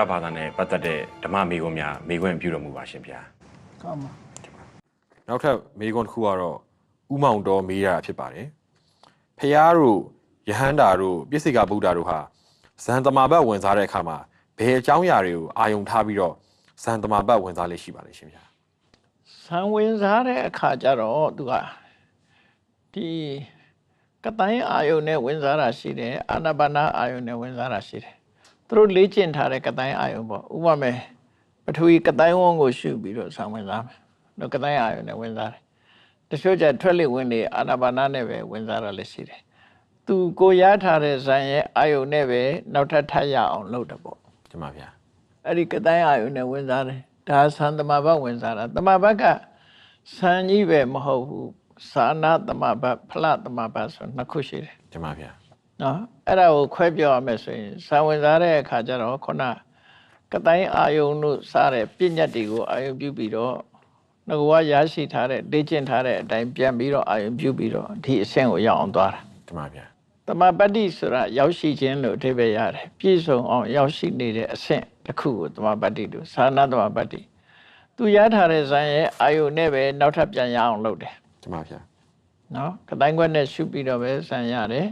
တော့ဗုဒ္ဓဘာသာနဲ့ပတ်သက်တဲ့ဓမ္မမေခွန်းများမေခွန်းပြုတော်မူပါရှင်ဗျာကောင်းပါနောက်ထပ်မေခွန်းတစ်ခုကတော့ဥမောင်တော်မေးရတာဖြစ်ပါတယ်ဖះတို့ယဟန္တာတို့ပြည့်စိကဗုဒ္ဓတို့ဟာဇန်တမာဘတ်ဝင်စားတဲ့အခါမှာဘယ်အကြောင်းအရာတွေကိုအာယုံထားပြီးတော့ဇန်တမာဘတ်ဝင်စားလေးရှိပါလိမ့်ရှင်ဗျာဆံဝင်စားတဲ့အခါကျတော့သူကဒီကတိုင်းအာယုန်နဲ့ဝင်စားတာရှိတယ်အာနာပါနာအာယုန်နဲ့ဝင်စားတာရှိတယ် သူတို့လေ့ကျင့်ထားတဲ့ကတိုင်းအာယုန်ပေါ့ဥပမာပထဝီကတိုင်းဝန်းကိုရှုပြီးတော့ဆံဝင်စားမယ်တော့ကတိုင်းအာယုန်နဲ့ဝင်စားတယ်တချို့ကျထွက်လေဝင်လေအာနာပါနာနဲ့ပဲဝင်စားတာလည်းရှိတယ်သူကိုရထားတဲ့ဇန်ရဲ့အာယုန်နဲ့ပဲနောက်ထပ်ထပ်ရအောင်လုပ်တယ်ပေါ့ကျမဗျာအဲ့ဒီကတိုင်းအာယုန်နဲ့ဝင်စားတယ်ဒါသံသမဘတ်ဝင်စားတာသမဘတ်ကဆံကြီးပဲမဟုတ်ဘူးသာနာသမဘတ်ဖလသမဘတ်ဆိုနှစ်ခုရှိတယ်ကျမဗျာ နော်အဲ့ဒါကိုခွဲပြောရမယ်ဆိုရင်ဆံဝင်စားတဲ့အခါကျတော့ခုနကတိုင်းအာယုန်တို့စတဲ့ပြည့်ညတ်တွေကိုအာယုန်ပြုပြီးတော့ငကဝရရှိထားတဲ့လေ့ကျင့်ထားတဲ့အတိုင်းပြန်ပြီးတော့အာယုန်ပြုပြီးတော့ဒီအဆင့်ကိုရောက်အောင်သွားတာကျမဗျာတမပတ္တိဆိုတာရောက်ရှိခြင်းလို့အဓိပ္ပာယ်ရတယ်ပြည့်စုံအောင်ရောက်ရှိနေတဲ့အဆင့်တစ်ခုကိုတမပတ္တိလို့သာနာတမပတ္တိသူရထားတဲ့ဇာန်ရဲ့အာယုန်နဲ့ပဲနောက်ထပ်ပြန်ရအောင်လုပ်တယ်ကျမဗျာနော်ကတိုင်းခွက်နဲ့ရှုပြီးတော့ပဲဇာန်ရတယ်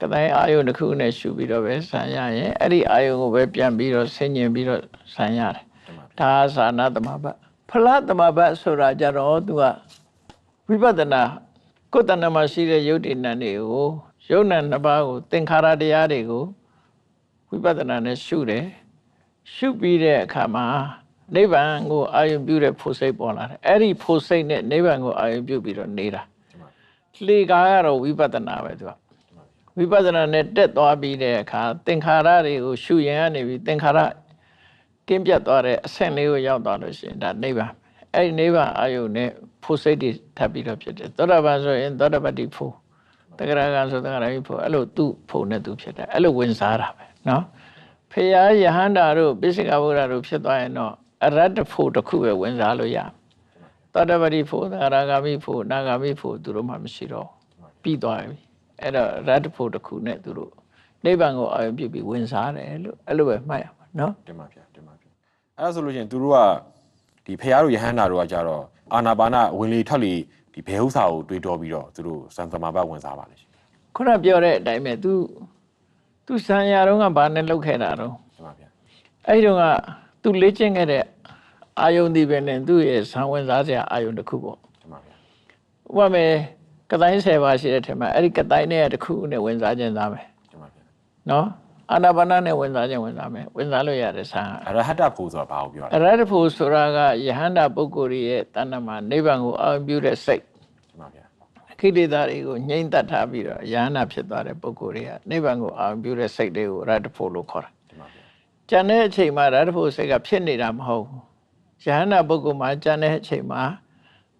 ကတိုင်းအာယုန်တစ်ခုနဲ့ရှုပြီးတော့ပဲဇာန်ရရင်အဲ့ဒီအာယုန်ကိုပဲပြန်ပြီးတော့ဆင်ញင်ပြီးတော့ဇာန်ရတယ်ကျမဗျာဒါသာနာတမပတ်ဖလားတမပတ်ဆိုတာကြတော့သူကဝိပဿနာကိုယ်တဏ္ဍမှာရှိတဲ့ယုတ်တိဏ္ဍတွေကိုယုတ်နံနှစ်ပါးကိုသင်္ခါရတရားတွေကိုဝိပဿနာနဲ့ရှုတယ်ရှုပြီးတဲ့အခါမှာနိဗ္ဗာန်ကိုအာရုံပြုတဲ့ဖို့စိတ်ပေါ်လာတယ်အဲ့ဒီဖို့စိတ်နဲ့နိဗ္ဗာန်ကိုအာရုံပြုပြီးတော့နေတာလေကာကတော့ဝိပဿနာပဲသူက ဝိပဿနာနဲ့တက်သွားပြီးတဲ့အခါသင်္ခါရတွေကိုရှုရင်ကနေပြီးသင်္ခါရ ကင်းပြတ်သွားတဲ့အဆင့်လေးကိုရောက်သွားလို့ရှိရင်ဒါနိဗ္ဗာန်အဲ့ဒီနိဗ္ဗာန်အာယုန်နဲ့ဖို့စိတ်တွေထပ်ပြီးတော့ဖြစ်တယ်သောတာပန်ဆိုရင်သောတာပတ္တိဖို့တဂရကံဆိုတဂရဟိဖို့အဲ့လိုသူ့ဖို့နဲ့သူဖြစ်တယ်အဲ့လိုဝင်စားတာပဲเนาะဖေယယဟန္တာတို့ပိစိကဗုဒ္ဓတို့ဖြစ်သွားရင်တော့အရတ္တဖို့တစ်ခုပဲဝင်စားလို့ရသောတာပတ္တိဖို့တဂရဂမိဖို့နာဂမိဖို့သူတို့မှမရှိတော့ပြီးသွားပြီ အဲ့တော့ရတ္တဖို့တစ်ခုနဲ့သူတို့နိဗ္ဗာန်ကိုအာရုံပြုပြီးဝင်စားတယ်လို့အဲ့လိုပဲမှတ်ရမှာနော်တင်ပါဗျာတင်ပါဗျာအဲ့ဒါဆိုလို့ရှင်သူတို့ကဒီဖရာတို့ယဟန္တာတို့ကကြတော့အာနာပါနဝင်လေထွက်လေဒီဘယ်ဥစ္စာကိုတွေးတော်ပြီးတော့သူတို့စံသမာဘဝင်စားပါလေရှင်ခုနပြောတဲ့အတိုင်းပဲသူသူစံရာတော့ကဘာနဲ့လောက်ခဲ့တာတော့တင်ပါဗျာအဲ့ဒီတော့ကသူလေ့ကျင့်ခဲ့တဲ့အာယုန်ဒီပဲနဲ့သူ့ရဲ့ဇံဝင်စားစရာအာယုန်တစ်ခုပေါ့တင်ပါဗျာဥပမာ ကတိုင်း10ပါးရှိတဲ့ထက်မှာအဲ့ဒီကတိုင်းနဲ့တစ်ခုနဲ့ဝင်စားခြင်းသားမယ်တင်ပါဗျာနော်အာနာပါနနဲ့ဝင်စားခြင်းဝင်စားမယ်ဝင်စားလို့ရတဲ့ဆံအရဟတဖို့ဆိုတာဘာကိုပြောအလဲရဟတဖို့ဆိုတာကယဟန္တာပုဂ္ဂိုလ်ရဲ့တဏ္ဍမှာနိဗ္ဗာန်ကိုအာရုံပြုတဲ့စိတ်တင်ပါဗျာခိလေသာတွေကိုငြိမ့်သက်ထားပြီးတော့ယဟန္တာဖြစ်သွားတဲ့ပုဂ္ဂိုလ်တွေကနိဗ္ဗာန်ကိုအာရုံပြုတဲ့စိတ်တွေကိုရဟတဖို့လို့ခေါ်တာတင်ပါဗျာကျန်တဲ့အချိန်မှာရတ္တဖို့စိတ်ကဖြစ်နေတာမဟုတ်ဘူး။ယဟန္တာပုဂ္ဂိုလ်မှာကျန်တဲ့အချိန်မှာ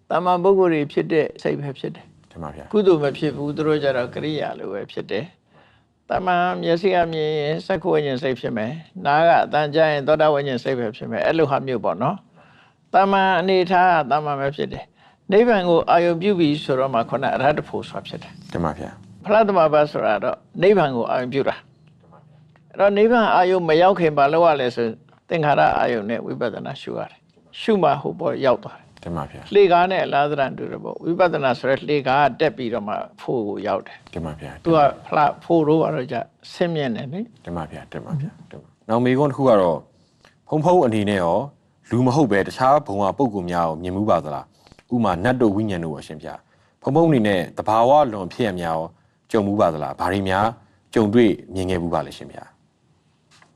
တမ္မာပုဂ္ဂိုလ်တွေဖြစ်တဲ့စိတ်ပဲဖြစ်တယ် တင်ပါဗျာ။ကုသိုလ်မဖြစ်ဘူးသူတို့ကြတော့ကရိယာလိုပဲဖြစ်တယ်။တမ္မာမျက်စိကမြင်ရင်စက္ခုဝိညာဉ်စိတ်ဖြစ်မယ်။နားကအတန်ကြားရင်သောတာဝိညာဉ်စိတ်ပဲဖြစ်မယ်။အဲ့လိုဟာမျိုးပေါ့နော်။တမ္မာအနေထားကတမ္မာပဲဖြစ်တယ်။နိဗ္ဗာန်ကိုအာယုံပြုပြီးဆိုတော့မှခုနအရဟတဖို့ဆိုတာဖြစ်တယ်တင်ပါဗျာ။ဖလားသမဘတ်ဆိုတာတော့နိဗ္ဗာန်ကိုအာယုံပြုတာ။အဲ့တော့နိဗ္ဗာန်အာယုံမရောက်ခင်ဘာလို့ရလဲဆိုသင်္ခါရအာယုံနဲ့ဝိပဿနာရှုရတယ်ရှုမှဟိုပေါ်ရောက်သွားတယ် တင်ပါဗျာလှေကားနဲ့အလားသဏ္ဍာန်တူတယ်ပေါ့ဝိပဿနာဆိုရဲလှေကားကတက်ပြီးတော့မှဖို့ကိုရောက်တယ်တင်ပါဗျာသူကဖလားဖို့တော့ကတော့ကြဆင်းမြင်တယ်လေတင်ပါဗျာတင်ပါဗျာတင်ပါနောက်မေကွန်းတစ်ခုကတော့ဖုံဖုံအနေနဲ့ရောလူမဟုတ်ပဲတခြားဘုံဟာပုံကူများကိုမြင်မှုပါသလားဥမာနတ်တို့ဝိညာဉ်တို့ကိုအရှင်ပြဖုံဖုံအနေနဲ့တဘာဝလွန်ဖြစ်ရများရောကြုံမှုပါသလားဘာတွေများကြုံတွေ့မြင်ခဲ့မှုပါလဲရှင်ဗျာ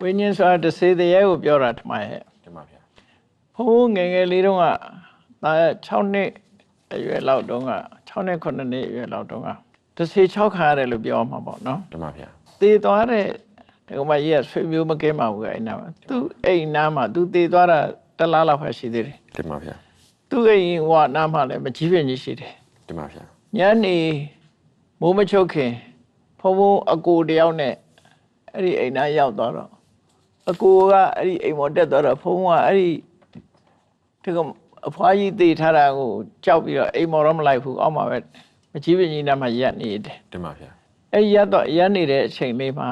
ဝိညာဉ်ဆိုတာတစ်စေတည်းကိုပြောတာထမရဲ့တင်ပါဗျာဘိုးငယ်ငယ်လေးတုန်းကဒါ 6နှစ်အရွယ်လောက်တုန်းက6နှစ်9နှစ်အရွယ်လောက်တုန်းကတစ်စေ6ခါရတယ်လို့ပြောမှာပေါ့နော်တင်ပါဗျာတည်သွားတဲ့ဒီကောင်မကြီးကဆွေမျိုးမကဲမှာဘူးအဲ့နာမှာသူအိမ်နာမှာသူတည်သွားတာတစ်လားလောက်ပဲရှိသေးတယ်တင်ပါဗျာသူအိမ်ဝနာမှာလည်းမကြီးပြင်းကြီးရှိတယ်တင်ပါဗျာညနေမိုးမချုပ်ခင်ဖုံဖုံအကိုတယောက်နဲ့အဲ့ဒီအိမ်နာရောက်သွားတော့အကိုကအဲ့ဒီအိမ်ပေါ်တက်သွားတော့ဖုံကအဲ့ဒီဒီကောင် အဖွားကြီးတည်ထားတာကိုကြောက်ပြီးတော့အိမ်မော်တော့မလိုက်ဘူးအောက်မှာပဲမကြီးပြင်းကြီးနားမှာရက်နေတယ်တင်ပါဗျာအဲ့ရက်တော့ရက်နေတဲ့အချိန်လေးမှာ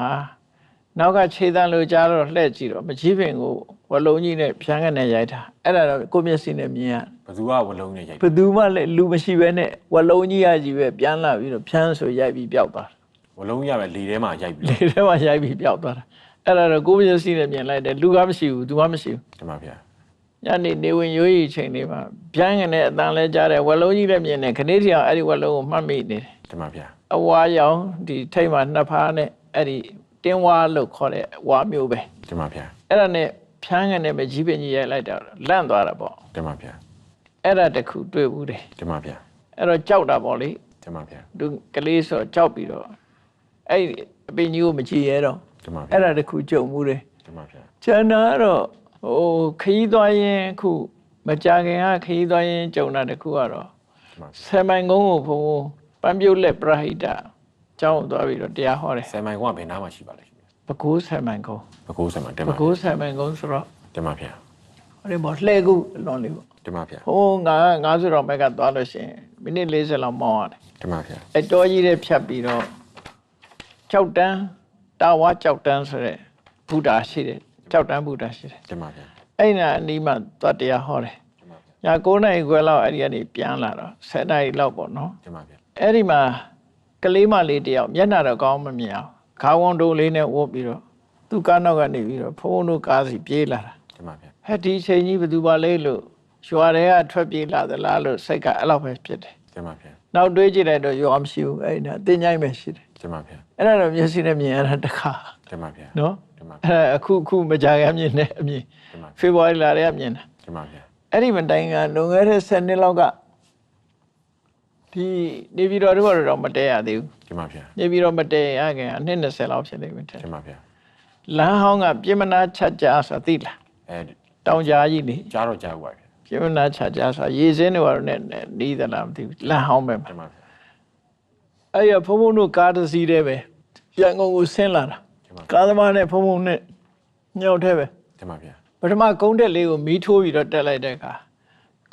နောက်ကခြေတန်းလိုကြားတော့လှည့်ကြည့်တော့မကြီးပင်ကိုဝလုံးကြီးနဲ့ဖြန်းကနေရိုက်တာအဲ့ဒါတော့ကိုယ့်မျက်စိနဲ့မြင်ရဘယ်သူကဝလုံးနဲ့ရိုက်ဘယ်သူမှလည်းလူမရှိဘဲနဲ့ဝလုံးကြီးရကြီးပဲပြန်လာပြီးတော့ဖြန်းဆိုရိုက်ပြီးပျောက်သွားဝလုံးရပဲလေထဲမှာရိုက်ပြီးတယ်လေထဲမှာရိုက်ပြီးပျောက်သွားတာအဲ့ဒါတော့ကိုယ့်မျက်စိနဲ့မြင်လိုက်တယ်လူကမရှိဘူးသူမှမရှိဘူးတင်ပါဗျာ ညနေနေဝင်ရိုးရီချိန်လေးမှာဗျမ်းငနဲ့အတန်လဲကြားတယ်ဝလုံးကြီးလည်းမြင်တယ်ခဏတည်းအောင်အဲ့ဒီဝလုံးကိုမှတ်မိနေတယ်တင်ပါဗျာအဝါရောင်ဒီထိတ်မှာနှစ်ဖားနဲ့အဲ့ဒီတင်းဝါလို့ခေါ်တဲ့ဝါမျိုးပဲတင်ပါဗျာအဲ့ဒါနဲ့ဖြန်းငနဲ့ပဲကြီးပင်ကြီးရိုက်လိုက်တာလန့်သွားတာပေါ့တင်ပါဗျာအဲ့ဒါတခုတွေ့ဘူးတယ်တင်ပါဗျာအဲ့တော့ကြောက်တာပေါ့လေတင်ပါဗျာသူကလေးဆိုကြောက်ပြီးတော့အဲ့ဒီအပင်ကြီးကိုမကြည့်ရတော့တင်ပါဗျာအဲ့ဒါတခုကြုံမှုတယ်တင်ပါဗျာကျန်တာကတော့ ဟိုခရီးသွားရင်အခုမကြခင်ကခရီးသွားရင်ကြုံတာတခုကတော့တင်ပါဗျာဆယ်မိုင်ကုန်းကိုဘုံပန်းပြုတ်လက်ပရဟိတကျောင်းကိုသွားပြီးတော့တရားဟောတယ်ဆယ်မိုင်ကဘယ်နားမှာရှိပါလဲရှင်ပကိုးဆယ်မိုင်ကုန်းဘကိုးဆယ်မိုင်တင်ပပါကိုးဆယ်မိုင်ကုန်းဆိုတော့တင်ပါဗျာဟိုဒီဘောလှဲကူအလွန်လေးပေါ့တင်ပါဗျာဟိုငါ90တော့ဘက်ကသွားလို့ရှိရင်မိနစ်40လောက်မောင်းရတယ်တင်ပါဗျာအဲတောကြီးတဲ့ဖြတ်ပြီးတော့ကြောက်တန်းတာဝါကြောက်တန်းဆိုတဲ့ဘုရားရှိတယ် ကြောက်တန်းဘုရားရှိတယ်တင်ပါဗျာအဲ့နာအနီးမှာသွားတရားဟောတယ်တင်ပါဗျာည9နာရီခွဲလောက်အဲ့ဒီကနေပြန်လာတော့10နာရီလောက်ပေါ့နော်တင်ပါဗျာအဲ့ဒီမှာကလေးမလေးတယောက်မျက်နှာတော့ကောင်းမမြင်အောင်ခါဝန်တုံးလေးနဲ့ဝတ်ပြီးတော့သူ့ကားနောက်ကနေပြီးတော့ဖုန်းတို့ကားစီပြေးလာတာတင်ပါဗျာဟဲ့ဒီချိန်ကြီးဘယ်သူပါလဲလို့ရွာတွေကထွက်ပြေးလာသလားလို့စိတ်ကအဲ့လောက်ပဲဖြစ်တယ်တင်ပါဗျာနောက်တွေးကြည့်လိုက်တော့ရွာမရှိဘူးအဲ့ဒါတင်ញိုင်းပဲရှိတယ်တင်ပါဗျာအဲ့ဒါတော့မျက်စိနဲ့မြင်ရတာတစ်ခါတင်ပါဗျာနော် တင်ပါအဲ့ဒါအခုအခုမကြခင်မြင်နေအမြင်တင်ပါဖေဖော်ဝါရီလတွေကမြင်တာတင်ပါဗျာအဲ့ဒီမတိုင်ကလွန်ခဲ့တဲ့10နှစ်လောက်ကဒီနေပြည်တော်တို့ကတော့မတဲရသေးဘူးတင်ပါဗျာနေပြည်တော်မတဲရခင်အနှစ်20လောက်ဖြစ်နေပြီတဲ့တင်ပါဗျာလမ်းဟောင်းကပြင်မနာချက်ကြားဆိုတာသိလားအဲတောင်ကြားကြီးလေကြားတော့ကြားပါဗျာပြင်မနာချက်ကြားဆိုတာရေစင်းတွေကတော့နဲ့နဲ့နီးသလားမသိဘူးလမ်းဟောင်းပဲမှာတင်ပါဗျာအဲ့ရဖုံဖုံတို့ကားတစ်စီးတည်းပဲပြန်ကုန်ကိုဆင်းလာတာတင်ပါ ကားသမားနဲ့ဖုံဖုံနဲ့ညောက်ထဲပဲ တင်ပါဗျာ ပထမကုန်းတက်လေးကိုမီးထိုးပြီးတော့တက်လိုက်တဲ့အခါ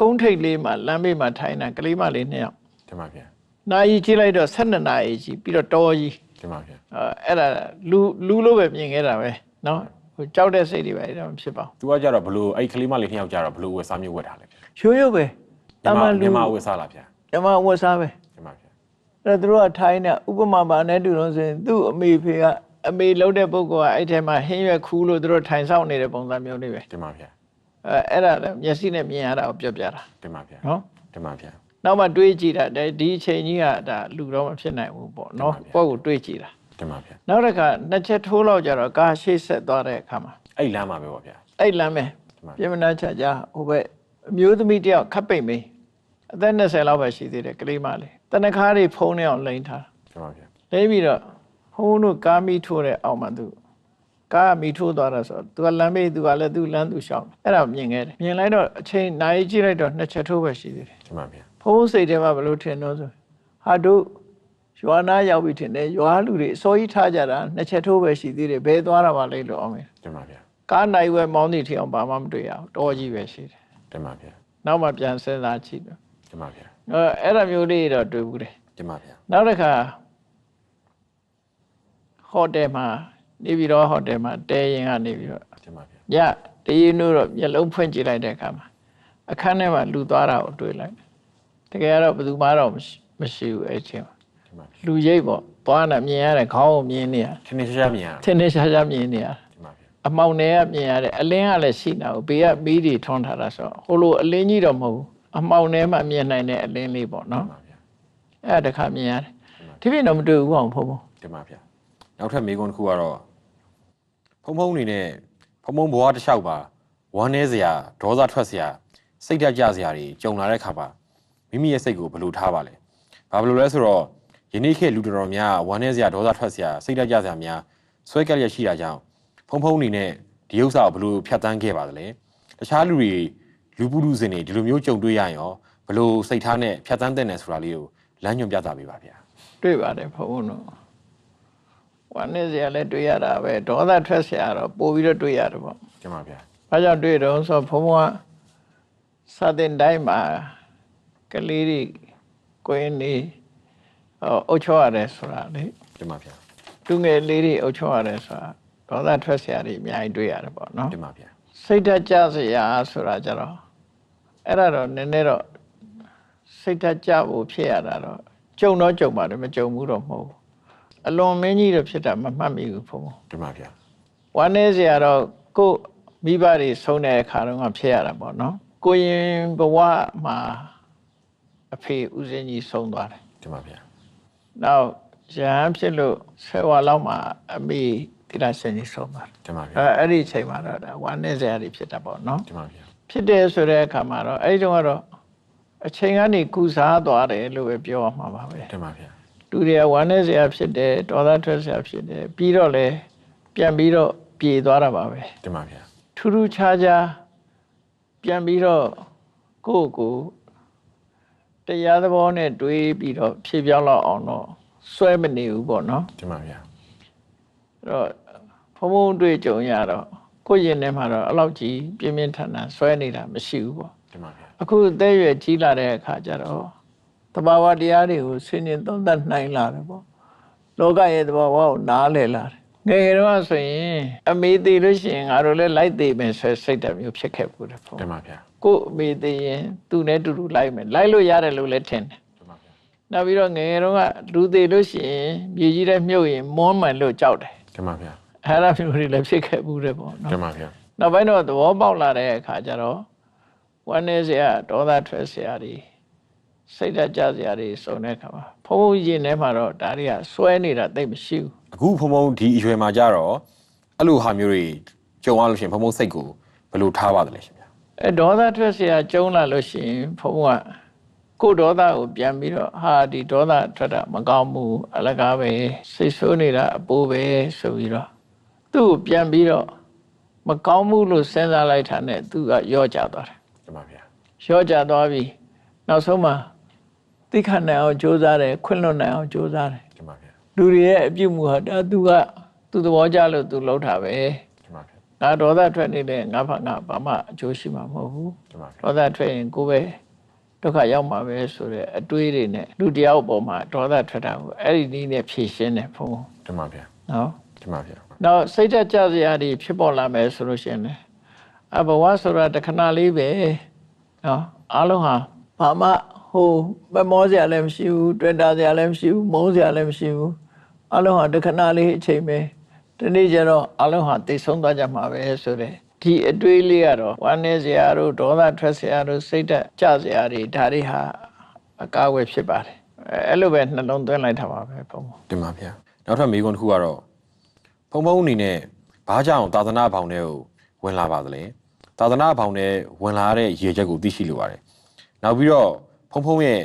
ကုန်းထိပ်လေးမှာလမ်းဘေးမှာထိုင်တာကလေးမလေးနှစ်ယောက် တင်ပါဗျာ နာယီကြည့်လိုက်တော့12နာရီကြီးပြီးတော့တော်ကြီး တင်ပါဗျာ အဲအဲ့ဒါလူလူလို့ပဲမြင်ခဲ့တာပဲเนาะဟိုကြောက်တဲ့စိတ်တွေပဲအဲ့ဒါမဖြစ်ပါ သူကကြတော့ဘလို့အဲ့ကလေးမလေးနှစ်ယောက်ကြတော့ဘလို့ဝယ်စားမျိုးဝယ်ထားလဲဗျာ ဘူးရိုးရိုးပဲတာမန်လူ မြန်မာဝယ်စားလားဗျာ ဓမ္မဝတ်စားပဲ တင်ပါဗျာ အဲ့တော့သူတို့ကထိုင်းနေဥပမာပါနဲ့တူလို့ဆိုရင်သူ့အမေဖေက အမေလုံးတဲ့ပုဂ္ဂိုလ်ကအဲ့ထဲမှာဟင်းရွက်ခူးလို့သူတို့ထိုင်ဆောင်နေတဲ့ပုံစံမျိုးလေးပဲတင်ပါဗျာအဲအဲ့ဒါလည်းမျက်စိနဲ့မြင်ရတာကိုပြောပြတာတင်ပါဗျာနော်တင်ပါဗျာနောက်မှတွေးကြည့်တာတဲ့ဒီအချိန်ကြီးကဒါလူတော့မဖြစ်နိုင်ဘူးပေါ့နော်တင်ပါဗျာကိုယ့်ကိုတွေးကြည့်တာတင်ပါဗျာနောက်တစ်ခါနှစ်ချက်ထိုးလောက်ကြတော့ကားရှေ့ဆက်သွားတဲ့အခါမှာအဲ့လမ်းမှာပဲပေါ့ဗျာအဲ့လမ်းပဲတင်ပါပြင်မနာချာချာဟိုဘက်အမျိုးသမီးတယောက်ခပ်ပိတ်မေးအသက်20လောက်ပဲရှိသေးတယ်ကလေးမလေးတနခါးတွေဖုံးနေအောင်လိန်ထားတင်ပါဗျာလိမ့်ပြီးတော့ ဖုံးတို့ကားမီထိုးတဲ့အောက်မှာသူကားမီထိုးသွားတာဆိုတော့သူကလမ်းမေးသူကလည်းသူလမ်းသူရှောင်းအဲ့ဒါကိုမြင်ခဲ့တယ်မြင်လိုက်တော့အချိန်နိုင်ကြည့်လိုက်တော့နှစ်ချက်ထိုးပဲရှိသေးတယ်တင်ပါဗျာဖုံးစိတ်ထဲမှာဘယ်လိုထင်တော့ဆိုဟာတို့ရွာနာရောက်ပြီထင်တယ်ရွာလူတွေအစိုးရထားကြတာနှစ်ချက်ထိုးပဲရှိသေးတယ်ဘယ်သွားတာပါလဲလို့အောင်မယ်တင်ပါဗျာကားနိုင်ဝဲမောင်းသည့်ထီအောင်ဘာမှမတွေ့ရအောင်တော်ကြီးပဲရှိတယ်တင်ပါဗျာနောက်မှပြန်စဉ်းစားကြည့်တော့တင်ပါဗျာအဲအဲ့ဒါမျိုးလေးတော့တွေ့ဘူးတယ်တင်ပါဗျာနောက်တစ်ခါ ဟိုတယ်မှာနေပြီးတော့ဟိုတယ်မှာတဲရင်ကနေပြီးတော့တင်ပါဗျာညတရင်းတို့တော့မျက်လုံးဖွင့်ကြည့်လိုက်တဲ့အခါမှာအခန်းထဲမှာလူသွားတာကိုတွေ့လိုက်တယ်တကယ်တော့ဘယ်သူမှတော့မရှိမရှိဘူးအဲ့ချိန်မှာတင်ပါဗျာလူရိပ်ပေါ့သွားတာမြင်ရတယ်ခေါင်းကိုမြင်နေရထင်းထင်းရှားရှားမြင်ရတာထင်းထင်းရှားရှားမြင်နေရတင်ပါဗျာအမောင်တွေကမြင်ရတယ်အလင်းကလည်းရှိနေတာကိုဘေးကမီးတွေထွန်းထားတာဆိုတော့ဟိုလိုအလင်းကြီးတော့မဟုတ်ဘူးအမောင်ထဲမှာမြင်နိုင်တဲ့အလင်းလေးပေါ့တင်နော်ပါဗျာအဲ့ဒါတစ်ခါမြင်ရတယ်ဒီပြင်တော့မတွေ့ဘူးအောင်ဖုံဖုံတင်ပါဗျာ နောက်ထပ်မေးခွန်းတစ်ခုကတော့ဖုံဖုံအနေနဲ့ဖုံဖုံဘဝတစ်လျှောက်ပါဝမ်းနေစရာဒေါသထွက်စရာစိတ်ဓာတ်ကြစရာတွေကြုံလာတဲ့ခါပါမိမိရဲ့စိတ်ကိုဘယ်လိုထားပါလဲဘာဘယ်လိုလဲဆိုတော့ယနေ့ခေတ်လူတော်တော်များဝမ်းနေစရာဒေါသထွက်စရာစိတ်ဓာတ်ကြစရာများဆွဲကက်ရရှိတာကြောင့်ဖုံဖုံအနေနဲ့ဒီဥစ္စာကိုဘယ်လိုဖြတ်တန်းခဲ့ပါသလဲတခြားလူတွေလူပုလူစင်တွေဒီလိုမျိုးကြုံတွေ့ရရင်ရောဘယ်လိုစိတ်ထားနဲ့ဖြတ်တန်းတဲ့နယ်ဆိုတာလေးကိုလမ်းညွှန်ပြသပေးပါဗျာတွေ့ပါတယ်ဖုံဖုံတော့ ဝမ်းနည်းစရာလည်းတွေ့ရတာပဲဒေါသထွက်စရာတော့ပို့ပြီးတော့တွေ့ရတယ်ပေါ့ကျမဗျာဘာကြောင့်တွေ့တော့ဆိုဘုံဘုံကစာတင်တိုင်းမှာကလေးတွေကိုင်းနေအုတ်ချောရတယ်ဆိုတာလေကျမဗျာသူငယ်လေးတွေအုတ်ချောရတယ်ဆိုတာဒေါသထွက်စရာတွေအများကြီးတွေ့ရတယ်ပေါ့နော်ကျမဗျာစိတ်ဓာတ်ကျစရာဆိုတာကြတော့အဲ့ဒါတော့နည်းနည်းတော့စိတ်ဓာတ်ကြဖို့ဖြစ်ရတာတော့ကြုံတော့ကြုံပါတယ်မကြုံဘူးတော့မဟုတ်ဘူး အလွန်မင်းကြီးတော့ဖြစ်တာမမှတ်မိဘူးဘုံဘုံတမဗျာဝမ်းနေစရာတော့ကိုမိဘတွေဆုံးတဲ့အခါတုန်းကဖြစ်ရတာပေါ့နော်ကိုရင်ဘဝမှာအဖေဦးစင်းကြီးဆုံးသွားတယ်တမဗျာနောက်ရဟန်းဖြစ်လို့ဆယ်ဝါလောက်မှာအမိတိရရှင်ကြီးဆုံးသွားတယ်တမဗျာအဲအဲ့ဒီအချိန်မှာတော့ဝမ်းနေစရာတွေဖြစ်တာပေါ့နော်တမဗျာဖြစ်တယ်ဆိုတဲ့အခါမှာတော့အဲဒီတော့ကတော့အချိန်ကနေကုစားသွားတယ်လို့ပဲပြောရမှာပါပဲတမဗျာ လူတွေကဝမ်းနည်းစရာဖြစ်တယ်ဒေါသထွက်စရာဖြစ်တယ်ပြီးတော့လဲပြန်ပြီးတော့ပြေသွားတာပါပဲတင်ပါဗျာထူးထူးခြားခြားပြန်ပြီးတော့ကိုယ့်ကိုတရားသဘောနဲ့တွေးပြီးတော့ဖြည့်ပြောင်းလောက်အောင်တော့ဆွဲမနေဘူးပေါ့နော်တင်ပါဗျာအဲ့တော့ဖုံဖုံတွေ့ကြုံရတော့ကိုယ့်ရင်ထဲမှာတော့အဲ့လောက်ကြီးပြင်းပြင်းထန်ထန်ဆွဲနေတာမရှိဘူးပေါ့တင်ပါဗျာအခုအသက်ရွယ်ကြီးလာတဲ့အခါကျတော့ တဘာဝတရားတွေကိုဆင်ញင်သုံးသပ်နိုင်လာတယ်ပေါ့လောကရဲ့တဘာဝကိုနားလည်လာတယ်ငယ်ငယ်တော့ဆိုရင်အမေသေးလို့ရှိရင်ငါတို့လည်းလိုက်သေးမယ်ဆိုတဲ့စိတ်ဓာတ်မျိုးဖြစ်ခဲ့ဘူးတယ်ပေါ့တင်ပါဗျာကို့အမေသေးရင်သူနဲ့တူတူလိုက်မယ်လိုက်လို့ရတယ်လို့လည်းထင်တယ်တင်ပါဗျာနောက်ပြီးတော့ငယ်ငယ်တော့ကလူသေးလို့ရှိရင်မြေကြီးထဲမြုပ်ရင်မွန်းမှန်လို့ကြောက်တယ်တင်ပါဗျာအဲ့ဒါမျိုးတွေလည်းဖြစ်ခဲ့ဘူးတယ်ပေါ့နော်တင်ပါဗျာနောက်ပိုင်းတော့သဘောပေါက်လာတဲ့အခါကျတော့ဝမ်းနေစရာဒေါသထွက်စရာတွေ စိတ်ဓာတ်ကြစရာတွေစုံတဲ့အခါမှာဘုံဘုံရင်ထဲမှာတော့ဒါတွေကစွဲနေတာတိတ်မရှိဘူးအခုဖုံဖုံဒီအရွယ်မှာကြတော့အဲ့လိုဟာမျိုးတွေကြုံရလို့ရှိရင်ဖုံဖုံစိတ်ကိုဘယ်လိုထားပါသလဲရှင်ဗျာအဲဒေါသထွက်စရာကျုံလာလို့ရှိရင်ဘုံဘုံကကိုယ်ဒေါသကိုပြန်ပြီးတော့ဟာဒီဒေါသထွက်တာမကောင်းဘူးအလကားပဲစိတ်ဆိုးနေတာအပိုးပဲဆိုပြီးတော့သူ့ကိုပြန်ပြီးတော့မကောင်းဘူးလို့စဉ်းစားလိုက်တာနဲ့သူကယော့ကျသွားတယ်တင်ပါဗျာရော့ကြသွားပြီနောက်ဆုံးမှာ သိခနိုင်အောင်ကြိုးစားတယ်ခွင့်လွတ်နိုင်အောင်ကြိုးစားတယ်တင်ပါဗျာလူတွေရဲ့အပြုတ်မှုဟာဒါသူကသူသဘောကျလို့သူလှုပ်တာပဲတင်ပါဗျာငါဒေါသထွက်နေတယ်ငါဘာငါဘာမှအကျိုးရှိမှာမဟုတ်ဘူးတင်ပါဗျာဒေါသထွက်ရင်ကိုယ်ပဲဒုက္ခရောက်မှာပဲဆိုတဲ့အတွေးတွေနဲ့လူတယောက်အပေါ်မှာဒေါသထွက်တာကိုအဲ့ဒီနည်းနဲ့ဖြေရှင်းတယ်ဘုံတင်ပါဗျာနော်တင်ပါဗျာနောက်စိတ်ဓာတ်ကြစရာတွေဖြစ်ပေါ်လာမယ်ဆိုလို့ရှိရင်လေအဘဝဆိုတာတစ်ခဏလေးပဲနော်အားလုံးဟာဘာမှ ဟိုမမောစရာလည်းမရှိဘူးတွေ့တာစရာလည်းမရှိဘူးမုန်းစရာလည်းမရှိဘူးအားလုံးဟာတစ်ခဏလေးအချိန်ပဲဒီနေ့ကျတော့အားလုံးဟာတိတ်ဆုံးသွားကြမှာပဲဆိုတဲ့ဒီအတွေးလေးကတော့ဝမ်းနေစရာတို့ဒေါသထွက်စရာတို့စိတ်ဓာတ်ကြစရာတွေဒါတွေဟာအကာအကွယ်ဖြစ်ပါတယ်အဲအဲ့လိုပဲနှလုံးသွင်းလိုက်တာပါပဲဘုံဘုံတင်ပါဗျာနောက်ထပ်မေးခွန်းတစ်ခုကတော့ဖုံဖုံအနေနဲ့ဘာကြောင့်သာသနာဘောင်ထဲကိုဝင်လာပါသလဲသာသနာဘောင်ထဲဝင်လာတဲ့ရည်ချက်ကိုသိရှိလိုပါတယ်နောက်ပြီးတော့ ဖုံဖုံရဲ့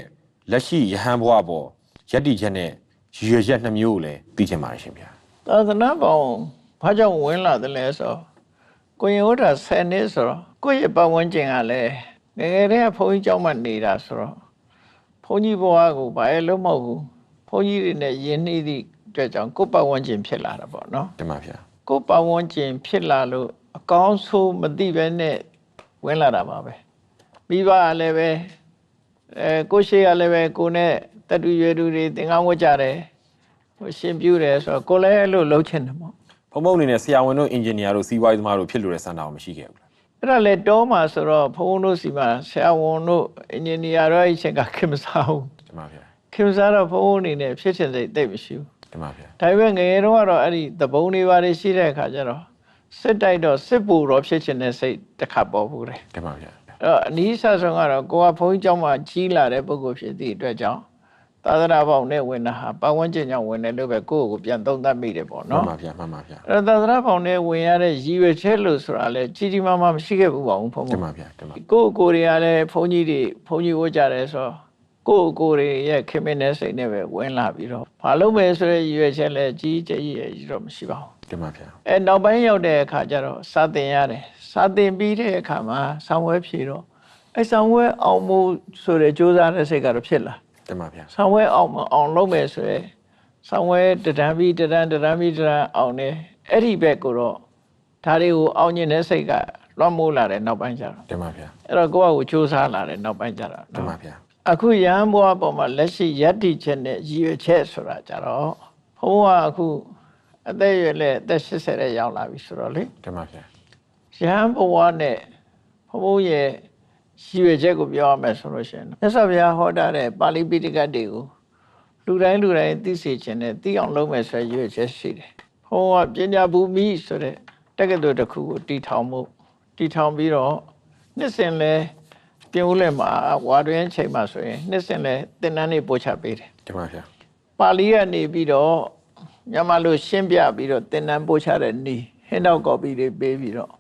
လက်ရှိယဟန်ဘဝပေါ်ယက်တီချက်နဲ့ရည်ရွယ်ချက်နှစ်မျိုးကိုလည်းသိချင်ပါတယ်ရှင်ဗျာသာသနာပေါင်းဘာကြောင့်ဝင်လာတယ်လဲဆိုတော့ကိုရင်ဝတ်တာ10နှစ်ဆိုတော့ကိုယ့်ရဲ့ပတ်ဝန်းကျင်ကလည်းငယ်ငယ်တည်းကဘုန်းကြီးကျောင်းမှနေတာဆိုတော့ဘုန်းကြီးဘဝကိုဘာရဲ့လုံးမဟုတ်ဘူးဘုန်းကြီးတွေနဲ့ယဉ်နှီးသည့်အတွက်ကြောင့်ကိုယ့်ပတ်ဝန်းကျင်ဖြစ်လာတာပေါ့နော်တင်ပါဗျာကိုယ့်ပတ်ဝန်းကျင်ဖြစ်လာလို့အကောင်းဆုံးမသိပဲနဲ့ဝင်လာတာပါပဲမိဘကလည်းပဲ အဲကိုယ့်ရှိကလည်းပဲကိုယ်နဲ့တတူရွယ်တူတွေသင်္ကန်းဝတ်ကြတယ်ဟိုရှင်ပြူတယ်ဆိုတော့ကိုယ်လည်းအဲ့လိုလှုပ်ချင်တယ်ပေါ့ဖုံဖုံအနေနဲ့ဆရာဝန်တို့အင်ဂျင်နီယာတို့စီးပွားရေးသမားတို့ဖြစ်လို့တဲ့စံတော်မရှိခဲ့ဘူးလားအဲ့ဒါလေတောမှာဆိုတော့ဘုန်းဘုန်းတို့စီမှာဆရာဝန်တို့အင်ဂျင်နီယာတို့အဲ့ဒီအချိန်ကခင်မစားဘူးတင်ပါဗျာခင်မစားတော့ဘုန်းဘုန်းအနေနဲ့ဖြစ်ချင်စိတ်တိတ်မရှိဘူးတင်ပါဗျာဒါပေမဲ့ငယ်ငယ်တော့ကတော့အဲ့ဒီသဘုံတွေပါတွေရှိတဲ့အခါကျတော့စစ်တိုက်တော့စစ်ပူတော့ဖြစ်ချင်တဲ့စိတ်တစ်ခါပေါ်ဘူးတယ်တင်ပါဗျာအဲ့ တော့အနည်းဆက်ဆုံးကတော့ကိုကဘုန်းကြီးကျောင်းမှာကြီးလာတဲ့ပုဂ္ဂိုလ်ဖြစ်သည့်အတွက်ကြောင့်သာသနာပေါင်းနဲ့ဝင်တာဟာပတ်ဝန်းကျင်ကြောင့်ဝင်တယ်လို့ပဲကိုယ့်ကိုယ်ပြန်သုံးသပ်မိတယ်ပေါ့မှန်နော်ပါဗျာမှန်ပါဗျာအဲ့တော့သာသနာပေါင်းနဲ့ဝင်ရတဲ့ရည်ရွယ်ချက်လို့ဆိုတာလေကြီးကြီးမားမားမရှိခဲ့ဘူးပါဘူးဘုန်းဘုတင်န်းပါဗျာတင်ပါကိုယ့်ကိုယ်တွေကလည်းဘုန်းကြီးတွေဘုန်းကြီးဝတ်ကြတယ်ဆိုတော့ကိုယ့်ကိုယ်တွေရဲ့ခင်မင်းတဲ့စိတ်နဲ့ပဲဝင်လာပြီးတော့ဘာလို့မဲဆိုတဲ့ရည်ရွယ်ချက်လဲကြီးကြီးကြီးကြီးတော့မရှိပါဘူးတင်ပါဗျာအဲနောက်ပိုင်းရောက်တဲ့အခါကျတော့စာသင်ရတယ် စာသင်ပြီးတဲ့အခါမှာဆောင်းဝဲဖြေတော့အဲဆောင်းဝဲအောင်မှုဆိုတဲ့စူးစမ်းတဲ့စိတ်ကတော့ဖြစ်လာတင်ပါဗျာဆောင်းဝဲအောင်မအောင်လုပ်မယ်ဆိုရယ်ဆောင်းဝဲတဒံပြီးတဒံတဒံပြီးတဒံအောင်တယ်အဲ့ဒီဘက်ကိုတော့ဒါတွေကိုအောင်ကျင်တဲ့စိတ်ကလွှမ်းမိုးလာတယ်နောက်ပိုင်းကျတော့တင်ပါဗျာအဲ့တော့ကိုယ့်အကိုစူးစမ်းလာတယ်နောက်ပိုင်းကျတော့တင်နော်ပါဗျာအခုရဟန်းဘွားပေါ်မှာလက်ရှိယက်တီချက်နဲ့ရည်ရွယ်ချက်ဆိုတာကြတော့ဘုန်းဘုရားအခုအသက်အရွယ်လည်းအသက်80ရဲ့ရောက်လာပြီဆိုတော့လေတင်ပါဗျာ ရဟန်းဘဝနဲ့ဘုံဘုံရဲ့ရည်ရွယ်ချက်ကိုပြောရမယ်ဆိုလို့ရှိရင်မြတ်စွာဘုရားဟောတာတဲ့ပါဠိပိဋကတ်တွေကိုလူတိုင်းလူတိုင်းသိစေခြင်းနဲ့သိအောင်လုပ်မယ်ဆိုရည်ရွယ်ချက်ရှိတယ်။ဘုံကပညာဘူမိဆိုတဲ့တက္ကသိုလ်တစ်ခုကိုတည်ထောင်မှုတည်ထောင်ပြီးတော့နှစ်စဉ်လဲပြင်ဦးလယ်မှာဝါတွင်ချိန်မှာဆိုရင်နှစ်စဉ်လဲသင်တန်းတွေပို့ချပေးတယ်တင်ပါဗျာပါဠိကနေပြီးတော့မြန်မာလိုရှင်းပြပြီးတော့သင်တန်းပို့ချတဲ့နီးဟင်းတော့ copy တွေပေးပြီးတော့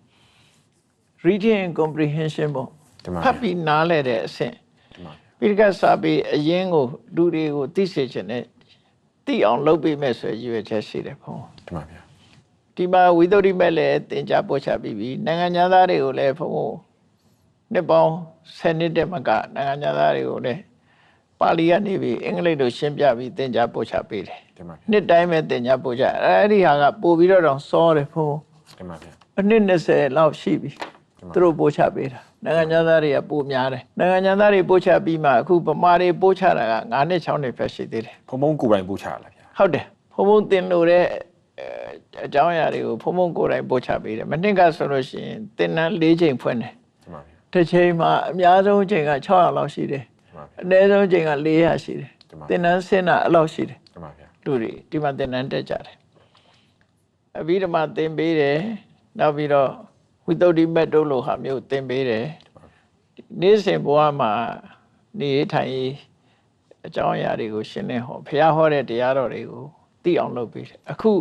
reading and comprehension ပေါ့တင်ပါဖတ်ပြီးနားလဲတဲ့အဆင့်တင်ပါဗျာပိဋကတ်စာပေအရင်ကိုလူတွေကိုသိစေခြင်းနဲ့သိအောင်လုပ်ပေးမယ်ဆိုရည်ရွယ်ချက်ရှိတယ်ဘုံတင်ပါဗျာဒီမှာဝိသုဒ္ဓိမဲ့လည်းသင်ကြားပို့ချပြီးပြီနိုင်ငံသားတွေကိုလည်းဘုံဘုံနှစ်ပေါင်း10နှစ်တက်မကနိုင်ငံသားတွေကိုလည်းပါဠိကနေပြီးအင်္ဂလိပ်လိုရှင်းပြပြီးသင်ကြားပို့ချပေးတယ်တင်ပါဗျာနှစ်တိုင်းပဲတင်ညာပို့ကြအဲ့ဒီဟာကပို့ပြီးတော့တော့စောတယ်ဖုန်းတင်ပါဗျာအနှစ်20လောက်ရှိပြီ သူတို့ပို့ချပေးတာနိုင်ငံသားတွေကပို့များတယ်နိုင်ငံသားတွေပို့ချပြီးမှအခုဗမာတွေပို့ချတာက9နှစ်6နှစ်ပဲရှိသေးတယ်ဖုံဖုံကိုယ်တိုင်ပို့ချရလားဗျာဟုတ်တယ်ဖုန်းဖုန်းတင်လို့တဲ့အဲအကြောင်းအရာတွေကိုဖုန်းဖုန်းကိုယ်တိုင်ပို့ချပေးတယ်မနှစ်ကဆိုလို့ရှိရင်တင်နန်း၄ချိန်ဖွင့်တယ်တင်ပါဗျာတစ်ချိန်မှာအများဆုံးချိန်က600လောက်ရှိတယ်တင်ပါဗျာအနည်းဆုံးချိန်က400ရှိတယ်တင်ပါတင်နန်းဆင်းတာအဲ့လောက်ရှိတယ်တင်ပါဗျာလူတွေဒီမှာသင်တန်းတက်ကြတယ်အပြီးဓမ္မသင်ပေးတယ်နောက်ပြီးတော့ ဝိသုဒ္ဓိမက်တို့လိုဟာမျိုးသင်ပေးတယ်နေ့စဉ်ဘဝမှာနေထိုင်ရေးအကြောင်းအရာတွေကိုရှင်းလင်းဟောဘုရားဟောတဲ့တရားတော်တွေကိုသိအောင်လုပ်ပေးတယ်အခု